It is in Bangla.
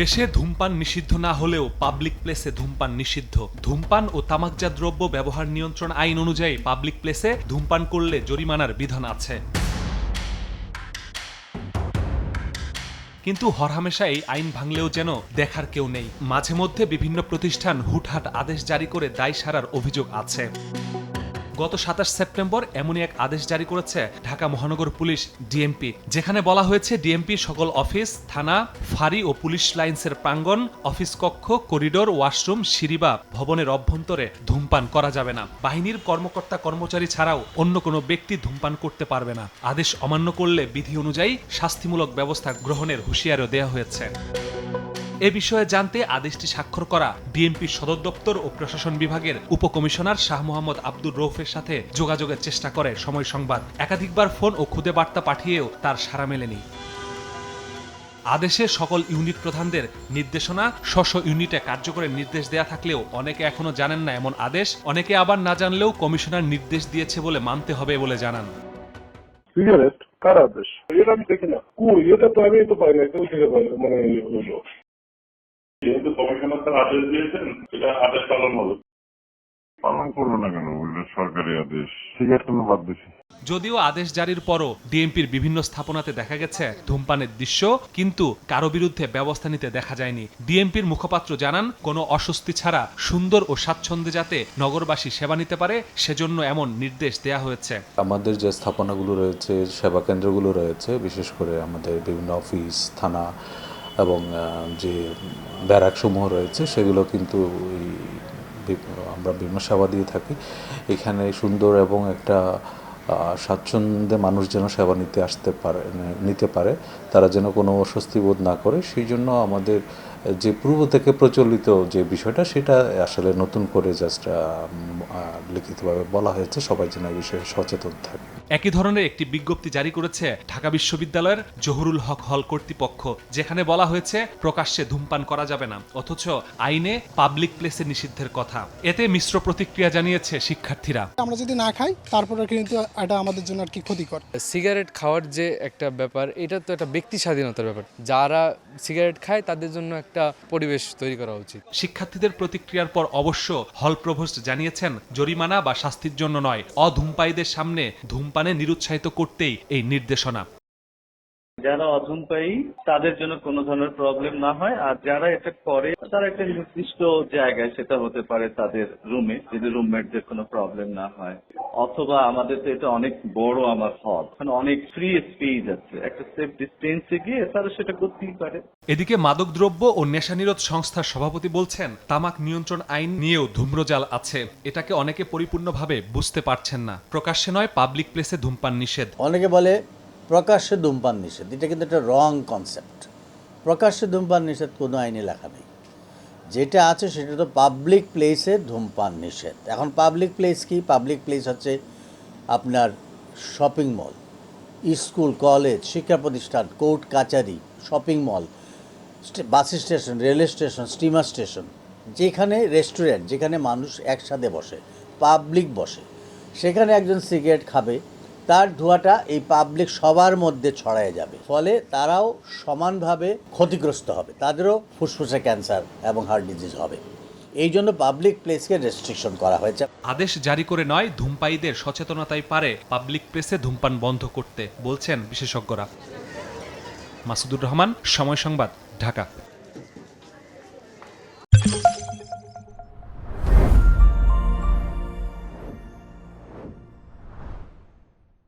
দেশে ধূমপান নিষিদ্ধ না হলেও পাবলিক প্লেসে ধূমপান নিষিদ্ধ। ধূমপান ও তামাকজাত দ্রব্য ব্যবহার নিয়ন্ত্রণ আইন অনুযায়ী পাবলিক প্লেসে ধূমপান করলে জরিমানার বিধান আছে। কিন্তু হরহামেশা এই আইন ভাঙলেও যেন দেখার কেউ নেই। মাঝে মধ্যে বিভিন্ন প্রতিষ্ঠান হুটহাট আদেশ জারি করে দায় সারার অভিযোগ আছে। গত সাতাশ সেপ্টেম্বর এমনই এক আদেশ জারি করেছে ঢাকা মহানগর পুলিশ ডিএমপি, যেখানে বলা হয়েছে ডিএমপি সকল অফিস, থানা, ফাঁড়ি ও পুলিশ লাইন্সের প্রাঙ্গণ, অফিস কক্ষ, করিডোর, ওয়াশরুম সিঁড়ি বা ভবনের অভ্যন্তরে ধূমপান করা যাবে না। বাহিনীর কর্মকর্তা কর্মচারী ছাড়াও অন্য কোনো ব্যক্তি ধূমপান করতে পারবে না। আদেশ অমান্য করলে বিধি অনুযায়ী শাস্তিমূলক ব্যবস্থা গ্রহণের হুঁশিয়ারও দেওয়া হয়েছে। এ বিষয়ে জানতে আদেশটি স্বাক্ষর করা ডিএমপি সদর দপ্তর ও প্রশাসন বিভাগের উপকমিশনার শাহ মোহাম্মদ আব্দুর রৌফের সাথে যোগাযোগের চেষ্টা করে সময় সংবাদ। একাধিকবার ফোন ও খুদে বার্তা পাঠিয়েও তার সাড়া মেলেনি। আদেশে সকল ইউনিট প্রধানদের নির্দেশনা স্ব ইউনিটে কার্যকরের নির্দেশ দেয়া থাকলেও অনেকে এখনও জানেন না এমন আদেশ, অনেকে আবার না জানলেও কমিশনার নির্দেশ দিয়েছে বলে মানতে হবে বলে জানান। কার আদেশ? এটা আমি দেখি না। কই? এটা তো আমি তো পাই না পাই মানে যেহেতু কমিশনার স্যার আদেশ দিয়েছেন সেটা আদেশ পালন হবে। পালন করব না কেন? সরকারি আদেশ। সিগারেট কেন বাদ দিছি যদিও আদেশ জারির পরও ডিএমপির বিভিন্ন স্থাপনাতে দেখা গেছে ধূমপানের দৃশ্য কিন্তু কারও বিরুদ্ধে ব্যবস্থা নিতে দেখা যায়নি। ডিএমপির মুখপাত্র জানান কোনো অস্বস্তি ছাড়া সুন্দর ও স্বাচ্ছন্দ্যে যাতে নগরবাসী সেবা নিতে পারে সেজন্য এমন নির্দেশ দেয়া হয়েছে। আমাদের যে স্থাপনাগুলো রয়েছে সেবা কেন্দ্রগুলো রয়েছে বিশেষ করে আমাদের বিভিন্ন অফিস থানা এবং যে ব্যারাকসমূহ রয়েছে, সেগুলো কিন্তু আমরা সেবা দিয়ে থাকি। এখানে সুন্দর এবং একটা স্বাচ্ছন্দ্যে মানুষ যেন সেবা নিতে আসতে পারে নিতে পারে, তারা যেন কোনো অস্বস্তি বোধ না করে, সেই জন্য আমাদের যে পূর্ব থেকে প্রচলিত যে বিষয়টা সেটা আসলে নতুন করে জাস্ট লিখিতভাবে বলা হয়েছে। সবাই যেন এই বিষয়ে সচেতন থাকে। একই ধরনের একটি বিজ্ঞপ্তি জারি করেছে ঢাকা বিশ্ববিদ্যালয়ের জহুরুল হক হল কর্তৃপক্ষ যেখানে বলা হয়েছে প্রকাশ্যে ধূমপান করা যাবে না অথচ আইনে পাবলিক প্লেসে নিষিদ্ধের কথা। এতে মিশ্র প্রতিক্রিয়া জানিয়েছে শিক্ষার্থীরা। আমরা যদি না খাই তারপরে কিন্তু এটা আমাদের জন্য আর কি ক্ষতিকর। সিগারেট খাওয়ার যে একটা ব্যাপার এটা তো একটা ব্যক্তি স্বাধীনতার ব্যাপার। যারা সিগারেট খায় তাদের জন্য একটা পরিবেশ তৈরি করা উচিত। শিক্ষার্থীদের প্রতিক্রিয়ার পর অবশ্য হল প্রভোস্ট জানিয়েছেন, জরিমানা বা শাস্তির জন্য নয়, অধূমপায়ীদের সামনে ধূমপানে নিরুৎসাহিত করতেই এই নির্দেশনা। যারা অধূমপায়ী তাদের জন্য কোনো ধরনের প্রবলেম না হয়। আর যারা এটা করে তারা একটা নির্দিষ্ট জায়গায় সেটা হতে পারে তাদের রুমে যদি রুমমেটদের কোনো প্রবলেম না হয়। অথবা আমাদের তো এটা অনেক বড় আমার হল ওখানে অনেক ফ্রি স্পেস আছে। একটা সেফ ডিস্টেন্সে গিয়ে তারা সেটা করতেই পারে। এদিকে মাদকদ্রব্য ও নেশানিরোধ সংস্থার সভাপতি বলছেন তামাক নিয়ন্ত্রণ আইন নিয়েও ধূম্রজাল আছে। এটাকে অনেকে পরিপূর্ণভাবে বুঝতে পারছেন না। প্রকাশ্যে নয় পাবলিক প্লেসে ধূমপান নিষেধ। অনেকে বলে প্রকাশ্যে ধূমপান নিষেধ। এটা কিন্তু একটা রং কনসেপ্ট প্রকাশ্যে ধূমপান নিষেধ কোনো আইনে লেখা নেই। যেটা আছে সেটা তো পাবলিক প্লেসে ধূমপান নিষেধ। এখন পাবলিক প্লেস কি? পাবলিক প্লেস হচ্ছে আপনার শপিং মল স্কুল কলেজ শিক্ষা প্রতিষ্ঠান কোর্ট কাচারি shopping mall bus station rail station steamer station যেখানে রেস্টুরেন্ট যেখানে মানুষ একসাথে বসে পাবলিক বসে, সেখানে একজন সিগারেট খাবে তার ধোঁয়াটা এই পাবলিক সবার মধ্যে ছড়ায় যাবে। ফলে তারাও সমানভাবে ক্ষতিগ্রস্ত হবে। তাদেরও ফুসফুসে ক্যান্সার এবং হার্ট ডিজিজ হবে। এই জন্য পাবলিক প্লেসকে রেস্ট্রিকশন করা হয়েছে। আদেশ জারি করে নয়, ধূমপায়ীদের সচেতনতাই পারে পাবলিক প্লেসে ধূমপান বন্ধ করতে বলছেন বিশেষজ্ঞরা। মাসুদুর রহমান, সময় সংবাদ, ঢাকা।